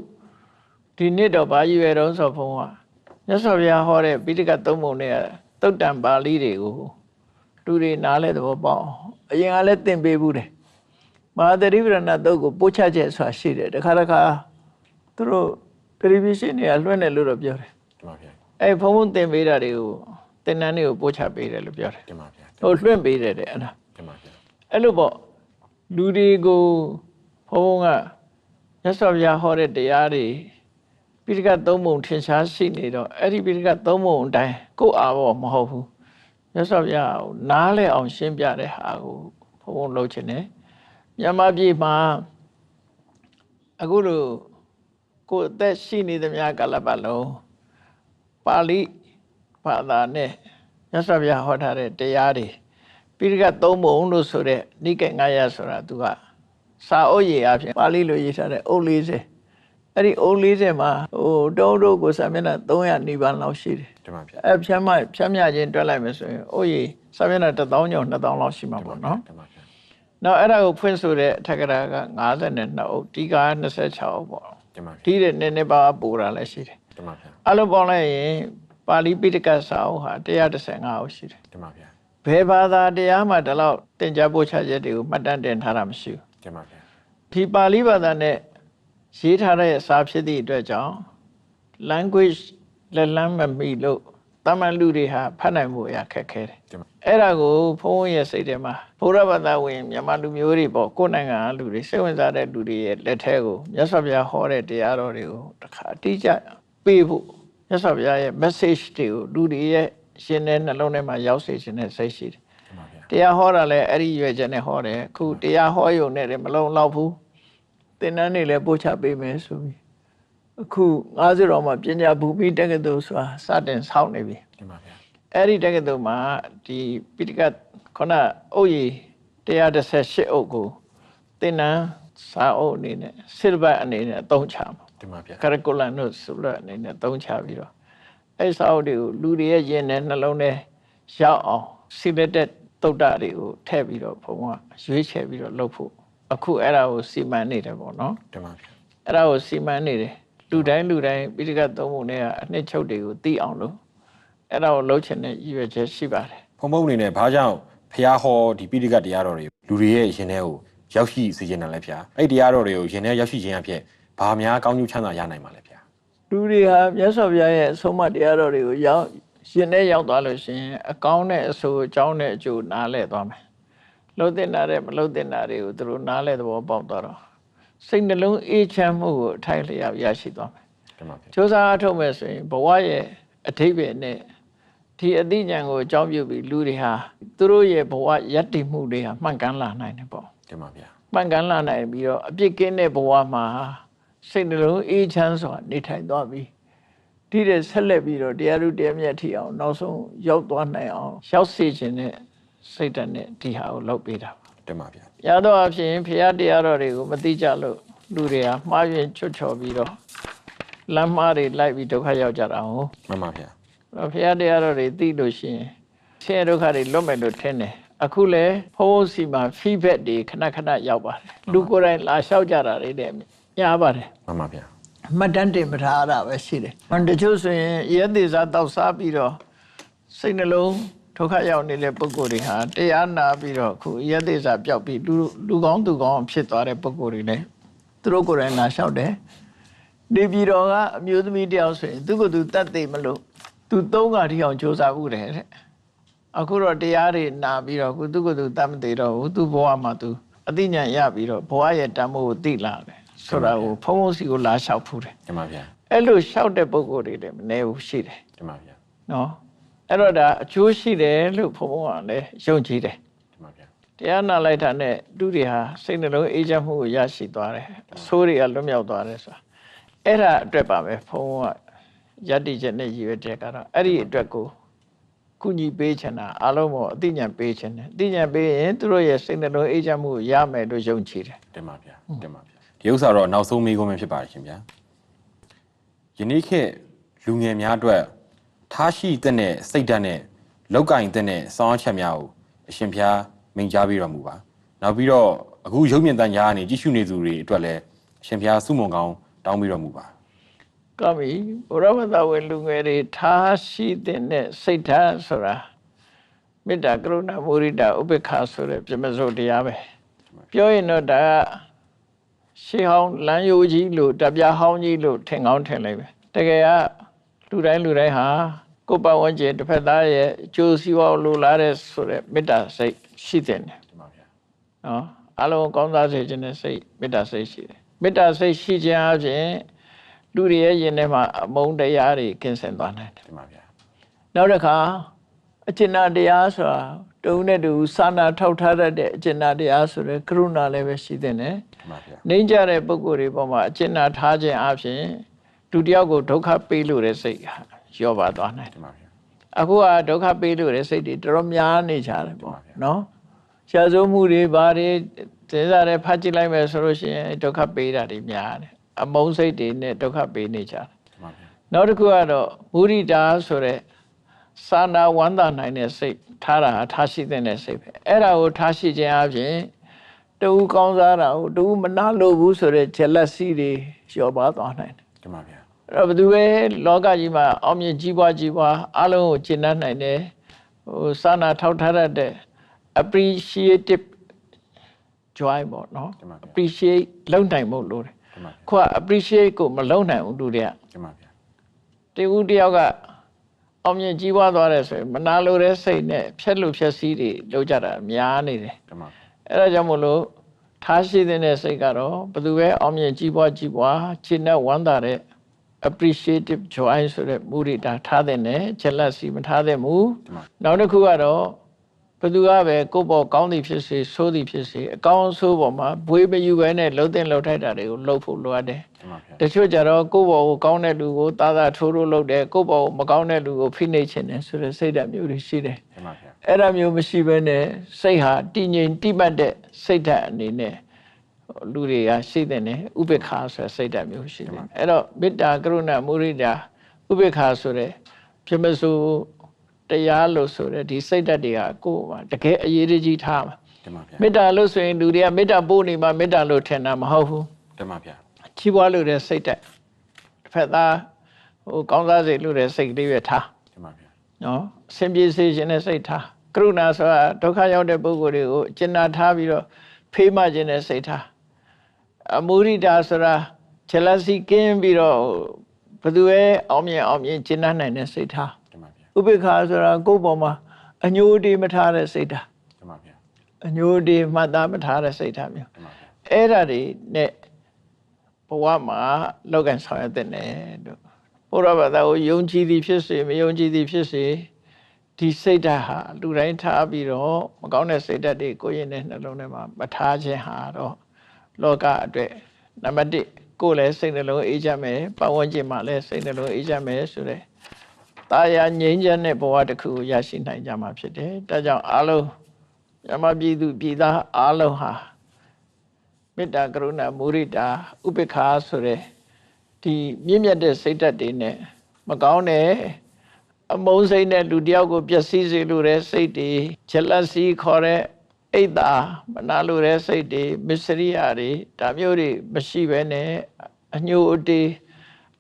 ဒီနေ့တော့ဘာကြီးပဲတုံးဆိုဖုံးကမြတ်စွာဘုရားဟောတဲ့ပိဋကတ်သုံးပုံတွေကတုတ်တံပါဠိတွေကိုလူတွေနားလဲသဘောပေါက်အောင်အရင်ကလည်းသင်ပေးဘူးတယ်မဟာသတိပ္ပရဏတုတ်ကိုပို့ချချက်ဆိုတာရှိတယ်တခါတခါသူတို့တရီဗီရှင်းတွေကလွှင့်တယ်လို့တော့ပြောတယ်တင်ပါဗျာ အဲဖုံဖုံသင်ပေးတာတွေကိုသင်တန်းတွေကိုပို့ချပေးတယ်လို့ပြောတယ်တင်ပါဗျာဟိုလွှင့်ပေးတယ်တဲ့အဲ့ဒါတင်ပါဗျာအဲ့လိုပေါ့လူတွေကိုဖုံဖုံကရသော်ဗျာဟောတဲ့တရားတွေပိဋကတ်သုံးပုံထင်ရှားရှိနေတော့အဲ့ဒီပိဋကတ်သုံးပုံအတိုင်းကိုယ့်အာဘောမဟုတ်ဘူးရသော်ဗျာကိုနားလဲအောင်ရှင်းပြတဲ့ဟာကိုဖုံဖုံလုပ်ချင်တယ်မြန်မာပြည်မှာအခုလိုကိုယ်အသက်ရှိနေသမျှကာလပတ်လုံး ပါဠိဘာသာနဲ့မြတ်စွာဘုရားဟောထားတဲ့တရားတွေပိဋကတ်သုံးပုံလို့ဆိုတဲ့နိကေ900ဆိုတာသူကစာအုပ်ရည်အဖြစ်ပါဠိလိုရေးထားတဲ့အုပ်40အဲ့ဒီအုပ်40မှာဟိုတုံးတို့ကိုစာမျက်နှာ300နိဗ္ဗာန်လောက်ရှိတယ်တင်ပါဗျာအဲ့ဖြမ်းမဖြမ်းမြခြင်းတွက်လိုက်မယ်ဆိုရင်အုပ်ရည်စာမျက်နှာ1000ကျော်2000လောက်ရှိမှာပေါ့နော်တင်ပါဗျာနောက်အဲ့ဒါကိုဖွင့်ဆိုတဲ့အထက်ကရာက52အုပ်ဒီက26အုပ်ပေါ့တင်ပါဗျာဒီတဲ့နည်းနည်းပါးပူတာလည်းရှိတယ် တင်ပါဗျာအဲ့လိုပေါင်းလိုက်ရင်ပါဠိပိဋကစာအုပ်ဟာ135အုပ်ရှိတယ်တင်ပါဗျာဘယ်ဘာသာတရားမှဒီလောက်သင်ကြားပို့ချချက်တွေကိုမှတ်တမ်းတင်ထားတာမရှိဘူးတင်ပါဗျာဒီပါဠိဘာသာနဲ့ရေးထားတဲ့စာဖြစ်သည့်အတွက်ကြောင့် language လက်လန်းမမီလို့တာမန်လူတွေဟာဖတ်နိုင်ဖို့အရာခက်ခဲတယ်တင်ပါအဲ့ဒါကိုဘုန်းကြီးရဲ့စိတ်ထဲမှာဘုရားဘာသာဝင်မြန်မာလူမျိုးတွေပေါ့ကိုယ်နိုင်ငံကလူတွေစိတ်ဝင်စားတဲ့လူတွေရဲ့လက်ထဲကိုမြတ်စွာဘုရားဟောတဲ့တရားတော်တွေကိုတစ်ခါအတိအကျ ပေးဖို့မြတ်စွာဘုရားရဲ့ message တွေကိုလူတွေရဲ့ရှင်တဲ့နှလုံးထဲမှာရောက်စေခြင်းနဲ့စိတ်ရှိတယ်။တရားဟောတာလည်းအဲ့ဒီရွယ်ချက်နဲ့ဟောတယ်။အခုတရားဟောရုံနဲ့လည်းမလုံလောက်ဘူး။သင်တန်းတွေလည်းပို့ချပေးမယ်ဆိုပြီးအခု90တော်မှာပညာဘူမိတက္ကသိုလ်ဆိုတာစတင်ဆောင်းနေပြီ။မှန်ပါဗျာ။အဲ့ဒီတက္ကသိုလ်မှာဒီပိဋကတ်ခုနအုပ်ရည်138အုပ်ကိုသင်တန်းစာအုပ်အနေနဲ့ silver အနေနဲ့အသုံးချမှာ တင်ပါဗျာ curriculum တို့ဆိုလို့အနေနဲ့အသုံးချပြီးတော့အဲ့ဒီစာအုပ်တွေကိုလူတွေရဲ့ရင်ထဲနှလုံးထဲရောက်အောင် selected တုတ်တတွေကိုထည့်ပြီးတော့ဘုံကရွေးချယ်ပြီးတော့လုပ်ဖို့အခုအဲ့ဒါကိုစီမံနေတယ်ပေါ့နော်တင်ပါဗျာအဲ့ဒါကိုစီမံနေတယ်လူတိုင်းလူတိုင်းပိဋကတ်သုံးပုံတွေကအနှစ်ချုပ်တွေကိုသိအောင်လို့အဲ့ဒါကိုလှုပ်ချင်တဲ့ရည်ရွယ်ချက်ရှိပါတယ်ဖုံဖုံအနေနဲ့ဘာကြောင့်ဖះဟောဒီပိဋကတ်တရားတော်တွေလူတွေရဲ့ရင်ထဲကိုရောက်ရှိစေခြင်းနဲ့လဲဗျာအဲ့ဒီတရားတော်တွေကိုရင်ထဲရောက်ရှိခြင်းအဖြစ် ဘာများကောင်းကျိုးချမ်းသာရနိုင်မှာလဲဗျာလူတွေဟာမြတ်စွာဘုရားရဲ့အဆုံးအမတရားတော်တွေကိုရောက်ရှင်နဲ့ရောက်သွားလို့ရှိရင်အကောင်းနဲ့အဆိုးအကြောင်းနဲ့အကျိုးနားလဲသွားမယ်လှုပ်တင်တာတဲ့မလှုပ်တင်တာတွေကိုသူတို့နားလဲသဘောပေါက်သွားတော့စိတ်နှလုံးအေးချမ်းမှုကိုအထိုက်လျောက်ရရှိသွားမယ်တင်ပါဗျာစ조사အထုတ်မယ်ဆိုရင်ဘဝရဲ့အထိပ္ပယ်နဲ့ဒီအသိဉာဏ်ကိုအကြောင်းပြုပြီးလူတွေဟာသူတို့ရဲ့ဘဝယက်တည်မှုတွေဟာမှန်ကန်လာနိုင်တယ်ပေါ့တင်ပါဗျာမှန်ကန်လာနိုင်ပြီးတော့အပြစ်ကင်းတဲ့ဘဝမှာ စိတ်နှလုံးအေးချမ်းစွာနေထိုင်သွားပြီဒီတဲ့ဆက်လက်ပြီးတော့တရားဥတရားမြတ်ထီအောင်နောက်ဆုံးရောက်သွားနိုင်အောင်ရောက်စေခြင်းနဲ့စိတ်ဓာတ်နဲ့ဒီဟာကိုလုပ်ပေးတာပါတင်ပါဗျာရတော့အဖြစ်ဖရာတရားတော်တွေကိုမသိကြလို့လူတွေကမှားယွင်းချွတ်ချော်ပြီးတော့လမ်းမားတွေလိုက်ပြီးဒုက္ခရောက်ကြတာဟုတ်မှန်ပါဗျာတော့ဖရာတရားတော်တွေသိလို့ရှိရင်ဆင်းရဲဒုက္ခတွေလွတ်မယ်လို့ထင်တယ်အခုလဲဘုန်းဘုန်းစီမှာ feedback တွေခဏခဏရောက်ပါတယ်လူကိုယ်တိုင်လာလျှောက်ကြတာတွေတဲ့ ညားပါတယ်မှန်ပါဗျာအမှတ်တမ်းတင်မထားရတာပဲရှိတယ်။ဟွန်းတချို့ဆိုရင်ရဲသေးစားတောက်စားပြီးတော့စိတ်နှလုံးဒုက္ခရောက်နေတဲ့ပုံကိုယ်တွေဟာတရားနာပြီးတော့အခုရဲသေးစားပျောက်ပြီးလူလူကောင်းသူကောင်းဖြစ်သွားတဲ့ပုံကိုယ်တွေလည်းသူတို့ကိုယ်တိုင်လာလျှောက်တယ်။ဒီပြည်တော်ကအမျိုးသမီးတယောက်ဆိုရင်သူကသူတတ်သိမလို့သူသုံးခါထိအောင်စ조사မှုတယ်တဲ့။အခုတော့တရားတွေနာပြီးတော့အခုသူကသူတတ်မသေးတော့ဘူးသူဘဝမှာသူအသိဉာဏ်ရပြီးတော့ဘဝရဲ့တန်ဖိုးကိုသိလာတယ် ဆိုတာကိုဖုံးဖုံးစီကိုလာလျှောက်ဖူးတယ်တင်ပါဗျာအဲ့လိုလျှောက်တဲ့ပုံကိုယ်တွေလည်းမနေဘူးရှိတယ်တင်ပါဗျာနော်အဲ့တော့ဒါအကျိုးရှိတယ်လို့ဘုံဘုံကလည်းယုံကြည်တယ်တင်ပါဗျာတရားနာလိုက်တာနဲ့သူတွေဟာစိတ်နှလုံးအေးချမ်းမှုကိုရရှိသွားတယ်အဆိုးတွေကလွတ်မြောက်သွားတယ်ဆိုတာအဲ့ဒါအတွက်ပါပဲဘုံဘုံကယတ္တိချက်နဲ့ရည်ရွယ်တဲ့ကတော့အဲ့ဒီအတွက်ကိုကုညီပေးချင်တာအလုံးကိုအသိဉာဏ်ပေးချင်တယ်အသိဉာဏ်ပေးရင်သူတို့ရဲ့စိတ်နှလုံးအေးချမ်းမှုကိုရမယ်လို့ယုံကြည်တယ်တင်ပါဗျာတင်ပါဗျာ ဒီဥစ္စာတော့နောက်ဆုံးမေးခွန်းပဲဖြစ်ပါတယ်ရှင်ဗျာယနေ့ခေတ်လူငယ်များအတွက်ထားရှိတဲ့နဲ့စိတ်ဓာတ်နဲ့လောက်ကင်တဲ့နဲ့စောင်းချက်များကိုအရှင်ဖျားမိန်ကြားပြီးတော်မူပါနောက်ပြီးတော့အခုရုပ်မြင်တန်ကြားကနေကြည့်ရှုနေသူတွေအတွက်လည်းအရှင်ဖျားစုမုံကောင်းတောင်းပြီးတော်မူပါကောင်းပြီဘုရားမသာဝင်လူငယ်တွေထားရှိတဲ့နဲ့စိတ်ဓာတ်ဆိုတာမေတ္တာကရုဏာမုရိဒဥပေက္ခဆိုတဲ့ပြမစိုးတရားပဲပြောရင်တော့ဒါက ရှေးဟောင်းလမ်းယိုကြီးလို့တပြားဟောင်းကြီးလို့ထင်ကောင်းထင်လိုက်ပဲတကယ်ကလူတိုင်းလူတိုင်းဟာကိုယ်ပတ်ဝန်းကျင်တစ်ဖက်သားရဲ့အကျိုးစီးပွားလိုလားတဲ့ဆိုတဲ့မေတ္တာစိတ်ရှိတဲ့တယ်တင်ပါဗျာနော်အလုံးကောင်းစားစေခြင်းနဲ့စိတ်မေတ္တာစိတ်ရှိတယ်မေတ္တာစိတ်ရှိခြင်းအပြင်လူတွေရဲ့ယင်ထဲမှာအမုန်းတရားတွေကင်းစင်သွားနိုင်တယ်တင်ပါဗျာနောက်တစ်ခါအကျဉ်းတရားဆိုတာတုံးနဲ့တူစာနာထောက်ထားတတ်တဲ့အကျဉ်းတရားဆိုတဲ့ကရုဏာလည်းပဲရှိတဲ့နဲ့တင်ပါဗျာ နှိမ့်ကြတဲ့ပုံကိုယ်တွေပေါ်မှာအကျဉ်းထားခြင်းအပြင်လူတစ်ယောက်ကိုဒုက္ခပေးလို့တဲ့စိတ်ဟာရောပါသွားနိုင်တယ်တင်ပါဗျာအခုကဒုက္ခပေးလို့တဲ့စိတ်တွေတော်တော်များနေကြတယ်ပေါ့မှန်ပါဗျာနော်ရှားစိုးမှုတွေဘာတွေသေစားတွေဖတ်ကြည့်လိုက်မယ်ဆိုလို့ရှိရင်ဒုက္ခပေးတာတွေများတယ်အမုန်းစိတ်တွေနဲ့ဒုက္ခပေးနေကြတယ်တင်ပါဗျာနောက်တစ်ခုကတော့မုရိတာဆိုတဲ့စာနာဝန္တာနိုင်တဲ့စိတ်ထားတာဟာထားရှိတဲ့စိတ်ပဲအဲ့ဒါကိုထားရှိခြင်းအပြင် တူကောင်းစားတာကိုတူမနာလို့ဘူးဆိုတဲ့ jealousy တွေလျော့ပါသွားနိုင်တယ်တင်ပါဗျာအဲ့တော့ဘယ်သူပဲလောကကြီးမှာအောင်မြင်ကြီးပွားကြီးပွားအလုံးကိုကျင့်တတ်နိုင်တယ်ဟိုစာနာထောက်ထားတတ်တဲ့ appreciative joy ပေါ့နော်တင်ပါဗျာ appreciate လုံနိုင်ဖို့လိုတယ်တင်ပါဗျာခုက appreciate ကိုမလုံနိုင်ဘူးလူတွေကတင်ပါဗျာတဦးတယောက်ကအောင်မြင်ကြီးပွားသွားတယ်ဆိုရင်မနာလိုတဲ့စိတ်နဲ့ဖြက်လို့ဖြက်စီးတွေလုပ်ကြတာများနေတယ်တင်ပါဗျာ အဲ့ဒါကြောင့်မို့လို့ထားရှိတဲ့စိတ်ကတော့ဘယ်သူပဲအောင်မြင်ကြီးပွားကြီးပွားခြေနဲ့ဝမ်းသာတဲ့ appreciative joy ဆိုတဲ့မူရိတာထားတဲ့နဲ့ jealousy မထားတဲ့မူတင်ပါနောက်တစ်ခုကတော့ဘယ်သူကပဲကိုယ့်ဘောကောင်းသည်ဖြစ်စေဆိုးသည်ဖြစ်စေအကောင်းအဆိုးပေါ်မှာဘွေးမယူဘဲနဲ့လှုပ်တဲ့လှုပ်ထိုက်တာတွေကိုလှုပ်ဖို့လိုအပ်တယ်တင်ပါဗျာတချို့ကြတော့ကိုယ့်ဘောကိုကောင်းတဲ့လူကိုတာသာထိုးထိုးလုပ်တယ်ကိုယ့်ဘောကိုမကောင်းတဲ့လူကိုဖိနှိပ်ခြင်းတယ်ဆိုတဲ့စိတ်ဓာတ်မျိုးတွေရှိတယ်တင်ပါဗျာ အဲ့ဒါမျိုးမရှိဘဲနဲ့စိတ်ဟာတည်ငြိမ်တိမှတ်တဲ့စိတ်ဓာတ်အနေနဲ့လူတွေကရှိတဲ့နဲ့ဥပေက္ခဆိုတဲ့စိတ်ဓာတ်မျိုးရှိတယ်အဲ့တော့မေတ္တာကရုဏာမုရိဒာဥပေက္ခဆိုတဲ့ပြမစုတရားလို့ဆိုတဲ့ဒီစိတ်ဓာတ်တွေကကိုယ်မှာတကယ်အရေးကြီးထားမှာတင်ပါဗျာမေတ္တာလို့ဆိုရင်လူတွေကမေတ္တာပို့နေမှမေတ္တာလို့ထင်တာမဟုတ်ဘူးတင်ပါဗျာချီးပွားလို့တဲ့စိတ်ဓာတ်တစ်ဖက်သားဟိုကောင်းစားစေလို့တဲ့စိတ်ကလေးပဲထားတင်ပါဗျာနော်အစဉ်ပြေစေခြင်းနဲ့စိတ်ထား ကရုဏာဆိုတာဒုက္ခရောက်တဲ့ပုဂ္ဂိုလ်တွေကိုကျင်နာထားပြီးတော့ဖေးမခြင်းနဲ့စိတ်ထားအမုရိတာဆိုတာ jealousy ကင်းပြီးတော့ဘယ်သူပဲအောင်မြင်အောင်မြင်ကျင်နာနိုင်တဲ့စိတ်ထားတင်ပါဗျာဥပေက္ခဆိုတာကိုယ့်ပေါ်မှာအညိုအတေးမထားတဲ့စိတ်ထားတင်ပါဗျာအညိုအတေးမှတ်သားမထားတဲ့စိတ်ထားမျိုးတင်ပါဗျာအဲ့ဒါတွေနဲ့ဘဝမှာလောက်ကန်ဆောင်ရတဲ့နဲ့တို့ဘုရားဘာသာကိုယုံကြည်သည်ဖြစ်စေမယုံကြည်သည်ဖြစ်စေ ဒီစိတ်ဓာတ်ဟာလူတိုင်းထားပြီးတော့မကောင်းတဲ့စိတ်ဓာတ်တွေကိုယ့်ရင်ထဲနှလုံးထဲမှာမထားခြင်းဟာတော့လောကအတွက်နံပါတ်1ကိုယ်လည်းစိတ်နှလုံးအေးချမ်းမယ်ပတ်ဝန်းကျင်မှာလည်းစိတ်နှလုံးအေးချမ်းမယ်ဆိုတဲ့တာယာငြိမ်းချမ်းတဲ့ဘဝတစ်ခုကိုရရှိနိုင်ကြမှာဖြစ်တယ်ဒါကြောင့်အားလုံးမြမပြည်သူပြည်သားအားလုံးဟာမေတ္တာကရုဏာမုရိတာဥပေက္ခာဆိုတဲ့ဒီမြင့်မြတ်တဲ့စိတ်ဓာတ်တွေနဲ့မကောင်းတဲ့ အမုန်းစိတ်နဲ့လူတစ်ယောက်ကိုပျက်စီးစေလိုတဲ့စိတ်တွေချက်လက်စီခေါ်တဲ့အိတ်တာမနာလိုတဲ့စိတ်တွေမစ္စရိယတွေဒါမျိုးတွေမရှိဘဲနဲ့အညှို့အတေး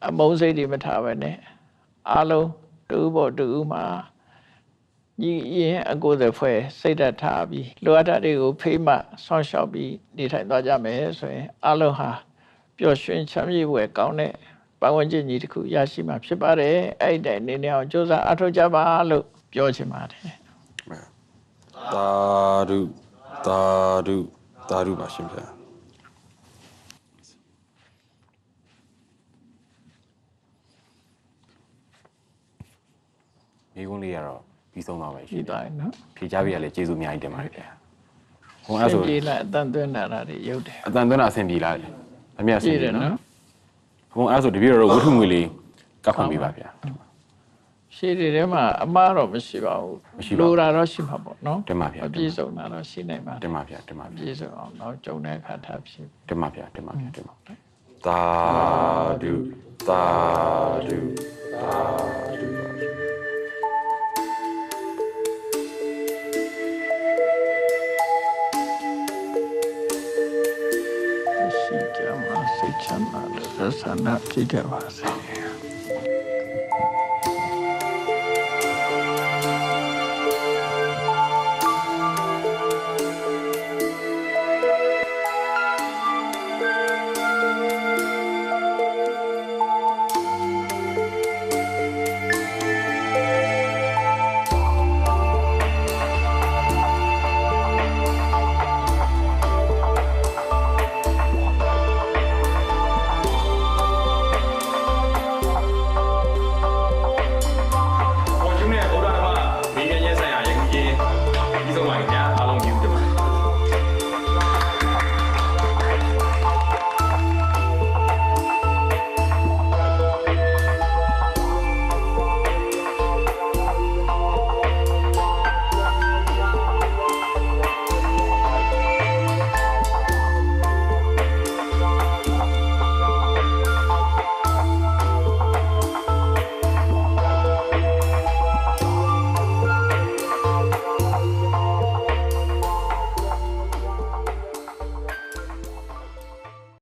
အမုန်းစိတ်တွေမထားဘဲနဲ့အားလုံးတူဖို့တူမှာညီရင်အကိုယ်သက်ဖွဲ့စိတ်ဓာတ်ထားပြီးလိုအပ်တာတွေကိုဖေးမှဆောင်းလျှောက်ပြီးနေထိုင်သွားကြမယ်ဆိုရင်အားလုံးဟာပျော်ရွှင်ချမ်းမြေ့ဖွယ်ကောင်းတဲ့ ပတ်ဝန်းကျင်ကြီးတစ်ခုရရှိမှာဖြစ်ပါတယ်အဲ့ဒီတိုင်နေနေအောင်စ조사အထောက်ကြပါလို့ပြောချင်ပါတယ်သာဓုသာဓုသာဓုပါရှင်ဗျာမိကုန်းလေးကတော့ပြီးဆုံးသွားပါပြီရှိသွားရင်နော်ဖြေချပြရလဲကျေးဇူးအများကြီးတင်ပါတယ်ဗျာဟိုအအဲ့ဆင်ဆိုပြေလာအတန်သွင်းလာတာတွေရုပ်တယ်အတန်သွင်းတာအဆင်ပြေလားအမြတ်အဆပြင်ည့်တပြေယ်နော် နော်ဟိုအဲ့ဆိုတပည့်တော်ဝတ္ထုငွေလေးကပ်ခွင့်ပေးပါဗျာရှေ့တွေထဲမှာအမှားတော့မရှိပါဘူးမရှိပါဘူးလိုတာတော့ရှိမှာပေါ့နော်တင်ပါဗျာအပြည့်စုံတာတော့ရှိနိုင်ပါတတယ်င်ပါဗျာတင်ပါအဗျာပြည့်စုံအောင်တော့ကြုံတဲ့အခါထားဖြစ်တင်ပါဗျာတင်ပါဗျာတင်ပါသာဓုသာဓုသာဓုရှိကြမှာစိတ်ချမ်းသာ tässä nätti jealous.